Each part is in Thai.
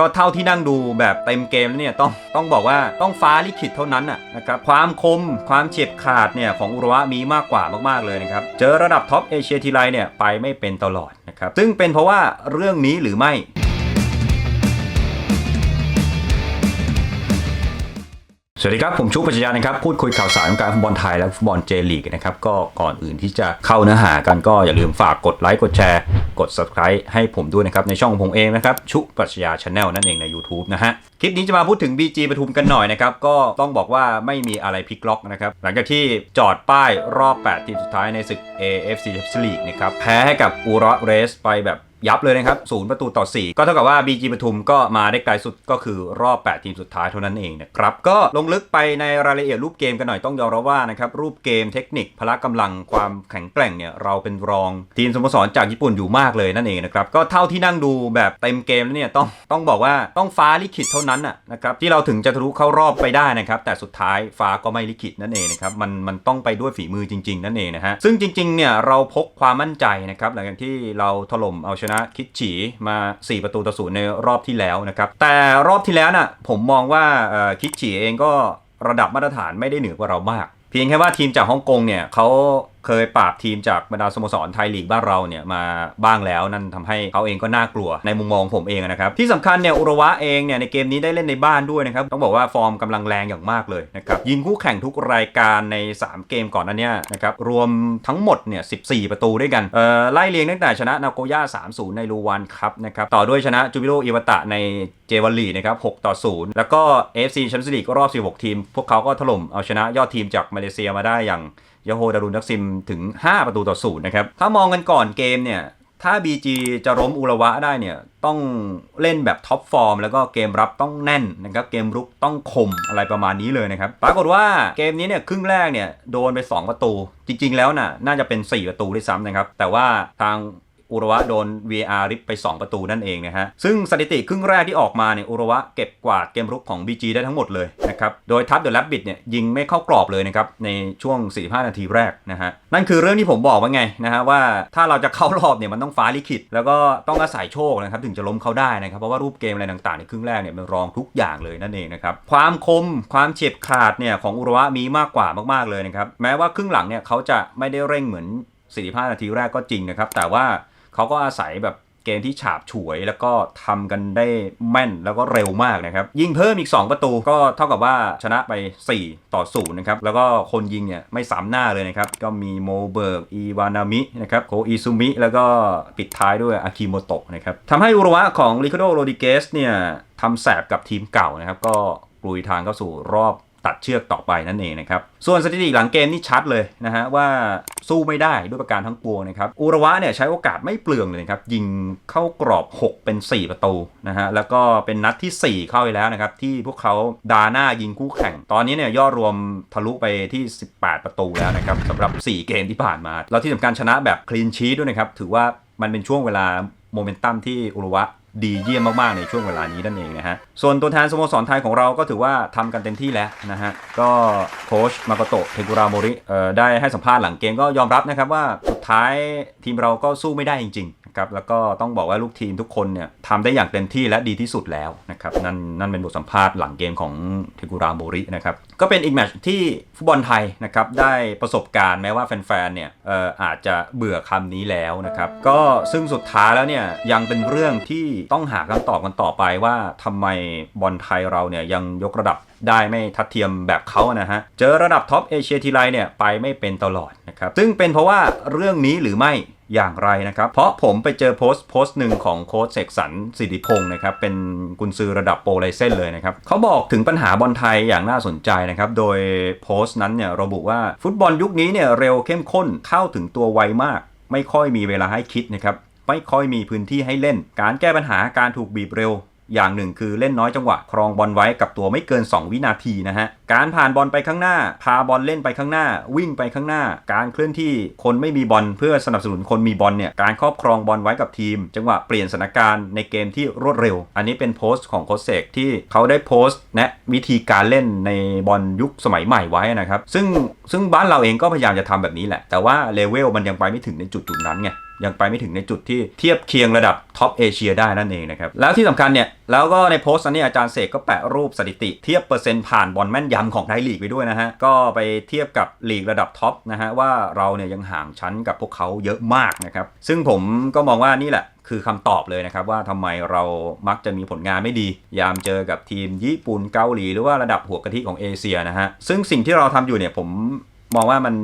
ก็เท่าที่นั่งดูแบบเต็มเกมแล้วเนี่ยต้องต้องบอกว่าต้องฟ้าลิขิตเท่านั้นน่ะนะครับความคมความเฉียบขาดเนี่ยของอุระวะมีมากกว่ามากๆเลยนะครับ เจอระดับท็อปเอเชียทีไรเนี่ยไปไม่เป็นตลอดนะครับ ซึ่งเป็นเพราะว่าเรื่องนี้หรือไม่สวัสดีครับ ผมชูปัญญานะครับพูดคุยข่าวสารของการฟุตบอลไทยและฟุตบอลเจลีกนะครับก็ก่อนอื่นที่จะเข้าเนื้อหากันก็อย่าลืมฝากกดไลค์กดแชร์กด subscribe ให้ผมด้วยนะครับ ในช่องของผมเองนะครับ ชุปรัชญาชาแนลนั่นเองใน YouTube นะฮะ คลิปนี้จะมาพูดถึง BG ปทุมกันหน่อยนะครับ ก็ต้องบอกว่าไม่มีอะไรพลิกล็อกนะครับ หลังจากที่จอดป้ายรอบ 8 ทีมสุดท้ายในศึก AFC Champions League นะครับแพ้ให้กับอูรอเรสไปแบบยับเลยนะครับศูนย์ประตูต่อ 4 ก็เท่ากับว่า BG ปทุมก็มาได้ไกลสุดก็คือรอบ 8 ทีมสุดท้ายเท่านั้นเองนะครับ ก็ลงลึกไปในรายละเอียดรูปเกมกันหน่อยต้องยอมรับว่านะครับ รูปเกมเทคนิคพละกำลังความแข็งแกร่งเนี่ย เราเป็นรองทีมสโมสรจากญี่ปุ่นอยู่มากากเลยนั่นเองนะครับ ก็เท่าที่นั่งดูแบบเต็มเกมแล้วเนี่ยต้องต้องบอกว่าต้องฟ้าลิขิตเท่านั้นนะนะครับที่เราถึงจะทะลุเข้ารอบไปได้นะครับ แต่สุดท้ายฟ้าก็ไม่ลิขิตนั่นเองนะครับมันมันต้องไปด้วยฝีมือจริง ๆ นั่นเองนะฮะซึ่งจริงๆเนี่ยเราพกความมั่นใจนะครับหลังจากที่เราถล่มเอาชนะคิดฉีมา 4 ประตูต่อศูนย์ในรอบที่แล้วนะครับแต่รอบที่แล้วน่ะผมมองว่าคิดฉีเองก็ระดับมาตรฐานไม่ได้เหนือกว่าเรามาก เพียงแค่ว่าทีมจากฮ่องกงเนี่ยเขา เคยปราบทีมจากบรรดาสโมสรไทยลีกบ้านเราเนี่ยมาบ้างแล้วนั่นทำให้เขาเองก็น่ากลัวในมุมมองผมเองนะครับ ที่สำคัญเนี่ยอุระวะเองเนี่ยในเกมนี้ได้เล่นในบ้านด้วยนะครับ ต้องบอกว่าฟอร์มกำลังแรงอย่างมากเลยนะครับ ยิงคู่แข่งทุกรายการใน 3 เกมก่อนนั้นเนี่ยนะครับรวมทั้งหมดเนี่ย14 ประตูด้วยกันเอ่อไล่เรียงตั้งแต่ชนะนาโกย่า3-0 ในลูวานครับนะครับต่อด้วยชนะจูบิโรอิวตะในเจวัลลีนะครับ6ต่อ 0 แล้วก็ AFC แชมเปี้ยนส์ลีกรอบ 16 ทีม พวกเขาก็ถล่มเอาชนะยอดทีมจากมาเลเซียมาได้อย่าง ยาโฮดารุนดักซิมถึง 5 ประตูต่อศูนย์นะครับ ถ้ามองกันก่อนเกมเนี่ย ถ้า BG จะล้มอุระวะได้เนี่ย ต้องเล่นแบบท็อปฟอร์มแล้วก็เกมรับต้องแน่นนะครับ เกมรุกต้องคมอะไรประมาณนี้เลยนะครับ ปรากฏว่าเกมนี้เนี่ยครึ่งแรกเนี่ยโดนไป 2 ประตู จริง ๆ แล้วน่ะน่าจะเป็น 4 ประตูด้วยซ้ำนะครับ แต่ว่าทาง อุระวะโดน VAR ริบไป 2 ประตูนั่นเองนะฮะ ซึ่งสถิติครึ่งแรกที่ออกมาเนี่ยอุระวะเก็บกวาดเกมรุกของ BG ได้ทั้งหมดเลยนะครับ โดยทัพเดอะแลบบิดเนี่ยยิงไม่เข้ากรอบเลยนะครับ ในช่วง 45 นาทีแรกนะฮะ นั่นคือเรื่องที่ผมบอกว่าไงนะฮะว่าถ้าเราจะเข้ารอบเนี่ยมันต้องฟ้าลิขิต แล้วก็ต้องอาศัยโชคนะครับถึงจะล้มเขาได้นะครับเพราะว่ารูปเกมอะไรต่างๆในครึ่งแรกเนี่ยมันรองทุกอย่างเลยนั่นเองนะครับความคมความเฉียบขาดเนี่ยของอุระวะมีมากกว่ามากๆเลยนะครับแม้ว่าครึ่งหลังเนี่ยเขาจะไม่ได้เร่งเหมือน45 นาทีแรกก็จริงนะครับ แต่ว่า เขาก็อาศัยแบบเกมที่ฉาบฉวยแล้วก็ทำกันได้แม่นแล้วก็เร็วมากนะครับ ยิงเพิ่มอีก 2 ประตูก็เท่ากับว่าชนะไป 4 ต่อ0นะครับ แล้วก็คนยิงเนี่ยไม่ซ้ำหน้าเลยนะครับ ก็มีโมเบิร์กอีวานามินะครับโคอิซุมิ แล้วก็ปิดท้ายด้วยอากิโมโตะนะครับทำให้อุระวะของริคาโดโรดิเกสเนี่ยทำแสบกับทีมเก่านะครับ ก็กลุยทางเข้าสู่รอบ ตัดเชือกต่อไปนั่นเองนะครับ ส่วนสถิติหลังเกมนี่ชัดเลยนะฮะว่าสู้ไม่ได้ด้วยประการทั้งปวงนะครับ อุระวะเนี่ยใช้โอกาสไม่เปลืองเลยครับ ยิงเข้ากรอบ 6 เป็น 4 ประตูนะฮะ แล้วก็เป็นนัดที่ 4 เข้าไปแล้วนะครับ ที่พวกเขาดาหน้ายิงคู่แข่ง ตอนนี้เนี่ยยอดรวมทะลุไปที่ 18 ประตูแล้วนะครับสำหรับ 4 เกมที่ผ่านมา แล้วที่สำคัญชนะแบบคลีนชีทด้วยนะครับ ถือว่ามันเป็นช่วงเวลาโมเมนตัมที่อุระวะ ดีเยี่ยมมากๆในช่วงเวลานี้นั่นเองนะฮะ ส่วนตัวแทนสโมสรไทยของเราก็ถือว่าทำกันเต็มที่แล้วนะฮะ ก็โค้ชมาโกโตะเทกุราโมริเออได้ให้สัมภาษณ์หลังเกมก็ยอมรับนะครับว่าสุดท้ายทีมเราก็สู้ไม่ได้จริงๆ นะครับแล้วก็ต้องบอกว่าลูกทีมทุกคนเนี่ยทำได้อย่างเต็มที่และดีที่สุดแล้วนะครับนั่นนั่นเป็นบทสัมภาษณ์หลังเกมของเทกุราโมรินะครับก็เป็นอีกแมตช์ที่ฟุตบอลไทยนะครับได้ประสบการณ์แม้ว่าแฟนๆเนี่ยเอ่ออาจจะเบื่อคำนี้แล้วนะครับก็ซึ่งสุดท้ายแล้วเนี่ยยังเป็นเรื่องที่ต้องหาคำตอบกันต่อไปว่าทำไมบอลไทยเราเนี่ยยังยกระดับ ได้ไม่ทัดเทียมแบบเขานะฮะ เจอระดับท็อปเอเชียทีไรเนี่ยไปไม่เป็นตลอดนะครับ ซึ่งเป็นเพราะว่าเรื่องนี้หรือไม่อย่างไรนะครับ เพราะผมไปเจอโพสต์โพสต์หนึ่งของโค้ชเสกสรรสิริพงศ์นะครับ เป็นกุนซือระดับโปรไลเซนเลยนะครับ เขาบอกถึงปัญหาบอลไทยอย่างน่าสนใจนะครับ โดยโพสต์นั้นเนี่ยระบุว่าฟุตบอลยุคนี้เนี่ยเร็วเข้มข้นเข้าถึงตัวไวมาก ไม่ค่อยมีเวลาให้คิดนะครับไม่ค่อยมีพื้นที่ให้เล่น การแก้ปัญหาการถูกบีบเร็ว อย่างหนึ่งคือเล่นน้อยจังหวะ ครองบอลไว้กับตัวไม่เกิน 2 วินาทีนะฮะ การผ่านบอลไปข้างหน้า พาบอลเล่นไปข้างหน้า วิ่งไปข้างหน้า การเคลื่อนที่คนไม่มีบอลเพื่อสนับสนุนคนมีบอลเนี่ย การครอบครองบอลไว้กับทีม จังหวะเปลี่ยนสถานการณ์ในเกมที่รวดเร็ว อันนี้เป็นโพสต์ของโค้ชเสกที่เขาได้โพสต์แนะวิธีการเล่นในบอลยุคสมัยใหม่ไว้นะครับ ซึ่งซึ่งบ้านเราเองก็พยายามจะทำแบบนี้แหละ แต่ว่าเลเวลมันยังไปไม่ถึงในจุดจุดๆนั้นไง ยังไปไม่ถึงในจุดที่เทียบเคียงระดับท็อปเอเชียได้นั่นเองนะครับ แล้วที่สำคัญเนี่ย แล้วก็ในโพสต์นั้อาจารย์เสกก็แปะรูปสถิติ เทียบเปอร์เซ็นต์ผ่านบอลแม่นยำของไทยลีกไปด้วยนะฮะ ก็ไปเทียบกับลีกระดับท็อปนะฮะว่าเราเนี่ยยังห่างชั้นกับพวกเขาเยอะมากนะครับ ซึ่งผมก็มองว่านี่แหละคือคำตอบเลยนะครับว่าทำไมเรามักจะมีผลงานไม่ดี ยามเจอกับทีมญี่ปุ่นเกาหลีหรือว่าระดับหัวกะทิของเอเชียนะฮะซึ่งสิ่งที่เราทำอยู่เนี่ยผมมองว่ามัน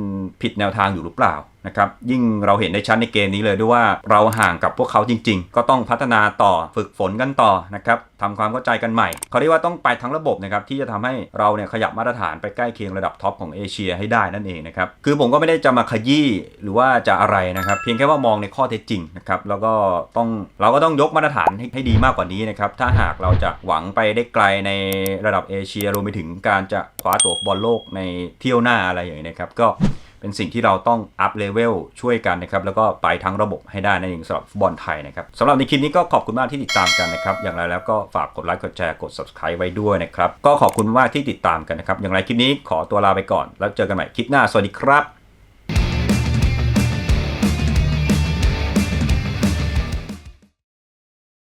ผิดแนวทางอยู่หรือเปล่า นะครับยิ่งเราเห็นได้ชัดในเกมนี้เลยด้วยว่าเราห่างกับพวกเขาจริง ๆ ก็ต้องพัฒนาต่อฝึกฝนกันต่อนะครับทำความเข้าใจกันใหม่เขาเรียกว่าต้องไปทั้งระบบนะครับที่จะทำให้เราเนี่ยขยับมาตรฐานไปใกล้เคียงระดับท็อปของเอเชียให้ได้นั่นเองนะครับคือผมก็ไม่ได้จะมาขยี้หรือว่าจะอะไรนะครับเพียงแค่ว่ามองในข้อเท็จจริงนะครับแล้วก็ต้องเราก็ต้องยกมาตรฐานให้ให้ดีมากกว่านี้นะครับถ้าหากเราจะหวังไปได้ไกลในระดับเอเชียรวมไปถึงการจะคว้าตั๋วบอลโลกในเที่ยวหน้าอะไรอย่างนี้นะครับก็ เป็นสิ่งที่เราต้องอัพเลเวลช่วยกันนะครับ แล้วก็ไปทั้งระบบให้ได้นั่นเองสำหรับฟุตบอลไทยนะครับสำหรับในคลิปนี้ก็ขอบคุณมากที่ติดตามกันนะครับ อย่างไรแล้วก็ฝากกดไลค์กดแชร์กด subscribe ไว้ด้วยนะครับ ก็ขอบคุณมากที่ติดตามกันนะครับ อย่างไรคลิปนี้ขอตัวลาไปก่อน แล้วเจอกันใหม่คลิปหน้าสวัสดีครับ